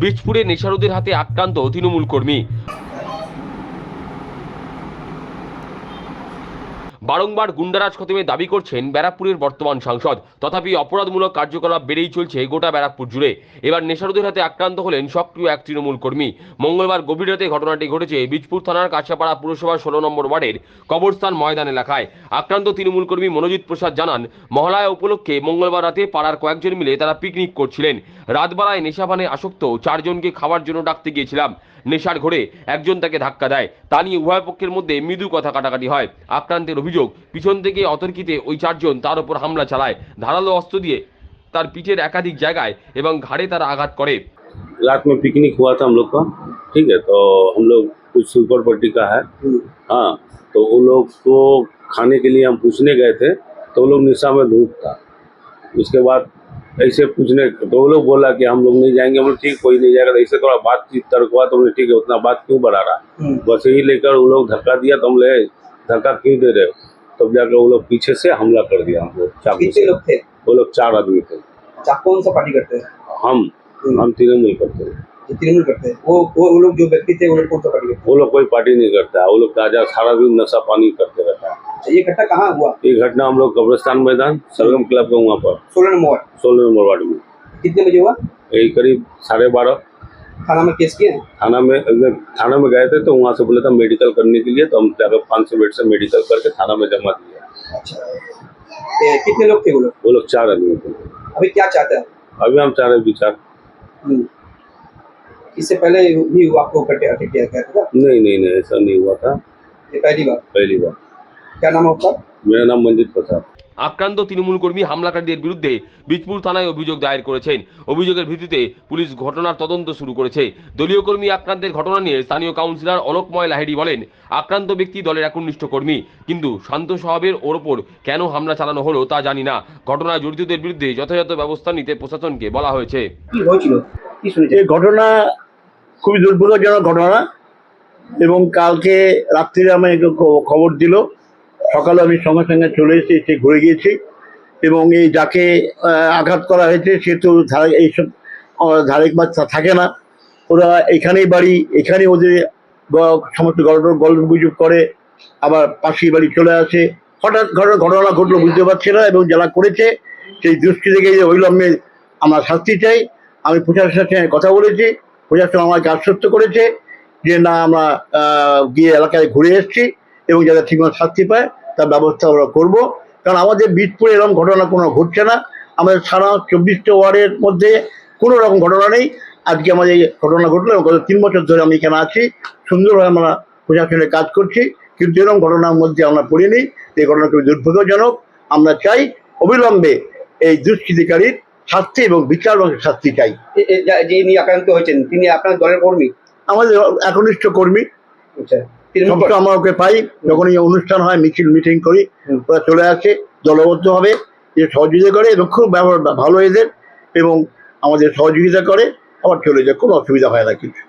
বীজপুরে নেশারুদের হাতে আক্রান্ত তৃণমূল কর্মী। বারংবার গুন্ডারাজ খতমে দাবি করছেন ব্যারাকপুরের বর্তমান সাংসদ। তথাপি অপরাধমূলক কার্যকলাপ বেড়েই চলছে গোটা ব্যারাকপুর জুড়ে। এবার নেশারুদের হাতে আক্রান্ত হলেন সক্রিয় এক তৃণমূল কর্মী। মঙ্গলবার গভীর রাতে ঘটনাটি ঘটেছে বীজপুর থানার কাছাপাড়া পুরসভার ষোলো নম্বর ওয়ার্ডের কবরস্থান ময়দান এলাকায়। আক্রান্ত তৃণমূল কর্মী মনোজিৎ প্রসাদ জানান, মহালয়া উপলক্ষে মঙ্গলবার রাতে পাড়ার কয়েকজন মিলে তারা পিকনিক করছিলেন। রাতবেলায় নেশাপানে আসক্ত চারজনকে খাওয়ার জন্য ডাকতে গিয়েছিলাম নেশার ঘরে একজন তাকে ধাক্কা দেয় তা নিয়ে উভয় পক্ষের মধ্যে মৃদু কথা কাটাকাটি হয় আক্রান্তের অভিযোগ পিছন থেকে অতর্কিতে ওই চারজন তার উপর হামলা চালায় ধারালো অস্ত্র দিয়ে তার পিঠের একাধিক জায়গায় এবং ঘাড়ে তারা আঘাত করে रात में पिकनिक हुआ था हम लोग का ठीक है तो हम लोग कुछ सुपर पट्टी का है हाँ तो उन लोग को खाने के लिए हम पूछने गए थे तो वो लोग निशा में धूप था उसके बाद ऐसे पूछने तो वो लोग बोला कि हम लोग नहीं जाएँगे। हम लोग ठीक कोई नहीं जाएगा। तो ऐसे थोड़ा बातचीत तर्क हुआ तो हमने ठीक है उतना बात क्यों बढ़ा रहा? बस यही लेकर वो लोग धक्का दिया तो हम ले धक्का क्यों दे रहे हो? तब जाकर वो लोग पीछे से हमला कर दिया हम लोग चाकू से। लोग थे? वो लोग चार आदमी थे। कौन सा पार्टी करते हैं? हम हम तृणमूल करते हैं। तृणमूल करते हैं। वो वो लोग जो व्यक्ति थे वो लोग कौन सा पार्टी वो लोग कोई पार्टी नहीं करता। वो लोग ताज़ा सारा दिन नशा पानी करते रहता है। ये घटना कहाँ हुआ? ये घटना हम लोग कब्रिस्तान मैदान सरगम क्लब के वहाँ पर। सोलह नंबर सोलह नंबर वार्ड में। कितने बजे हुआ? यही करीब साढ़े बारह। थाना में केस किए थाना में थाना में गए थे तो वहाँ से बोले था मेडिकल करने के लिए तो हम जाकर पाँच सौ बेड से मेडिकल करके थाना में जमा दिया अच्छा। कितने लोग थे वो लोग? वो लोग चार आदमी थे। अभी क्या चाहते हैं? अभी हम चाह रहे विचार। हम्म। इससे पहले भी आपको अटैक किया था? नहीं नहीं नहीं ऐसा नहीं हुआ था। ये पहली बार? पहली बार। क्या नाम है आपका मेरा नाम मंजित प्रसाद আক্রান্ত তৃণমূল কর্মী হামলাকারীদের বিরুদ্ধে বীজপুর থানায় অভিযোগ দায়ের করেছেন অভিযোগের ভিত্তিতে পুলিশ ঘটনার তদন্ত শুরু করেছে দলীয় কর্মী আক্রান্তের ঘটনা নিয়ে স্থানীয় কাউন্সিলর অলোকময় লাহিড়ি বলেন আক্রান্ত ব্যক্তি দলের একনিষ্ঠ কর্মী কিন্তু শান্ত স্বভাবের ওর ওপর কেন হামলা চালানো হলো তা জানি না ঘটনায় জড়িতদের বিরুদ্ধে যথাযথ ব্যবস্থা নিতে প্রশাসনকে বলা হয়েছে কি হয়েছিল কি শুনেছেন এই ঘটনা খুবই দুর্ভাগ্যজনক ঘটনা এবং কালকে রাত্রিরে আমি একটু খ- খবর দিল সকালে আমি সঙ্গে সঙ্গে চলে এসে এসে ঘুরে গিয়েছি এবং এই যাকে আঘাত করা হয়েছে সে তো এইসব আহ, ধারে বাচ্চা থাকে না। ওরা এখানেই বাড়ি এখানেই ওদের সমস্ত গল্প গল্প গুজব করে আবার পাশের বাড়ি চলে আসে। হঠাৎ ঘটনা ঘটনা ঘটলো বুঝতে পারছি না এবং যারা করেছে সেই দৃষ্টি থেকে যে অবিলম্বে আমরা শাস্তি চাই। আমি প্রশাসনের সঙ্গে কথা বলেছি প্রশাসন আমাকে আশ্বস্ত করেছে যে না আমরা গিয়ে এলাকায় ঘুরে এসেছি। এবং যারা ঠিকমতো শাস্তি পায় তার ব্যবস্থা আমরা করব। কারণ আমাদের বীজপুরে এরকম ঘটনা কোনো ঘটছে না। আমাদের সারা চব্বিশটা ওয়ার্ডের মধ্যে কোনো রকম ঘটনা নেই। আজকে আমাদের এই ঘটনা ঘটলো এবং গত তিন বছর ধরে আমি এখানে আছি। সুন্দরভাবে আমরা প্রশাসনের কাজ করছি। কিন্তু এরকম ঘটনার মধ্যে আমরা পড়িনি। এই ঘটনা খুবই দুর্ভাগ্যজনক। আমরা চাই অবিলম্বে এই দুষ্কৃতিকারীর শাস্তি এবং বিচার এবং শাস্তি চাই। যিনি আক্রান্ত হয়েছেন তিনি আপনার দলের কর্মী? আমাদের একনিষ্ঠ কর্মী। আচ্ছা। সবসময় আমরা ওকে পাই যখনই অনুষ্ঠান হয় মিছিল মিটিং করি ওরা চলে আসে দলবদ্ধভাবে যে সহযোগিতা করে এবং খুব ব্যবহার ভালো এদের এবং আমাদের সহযোগিতা করে আবার চলে যায় কোনো অসুবিধা হয় না কিছু।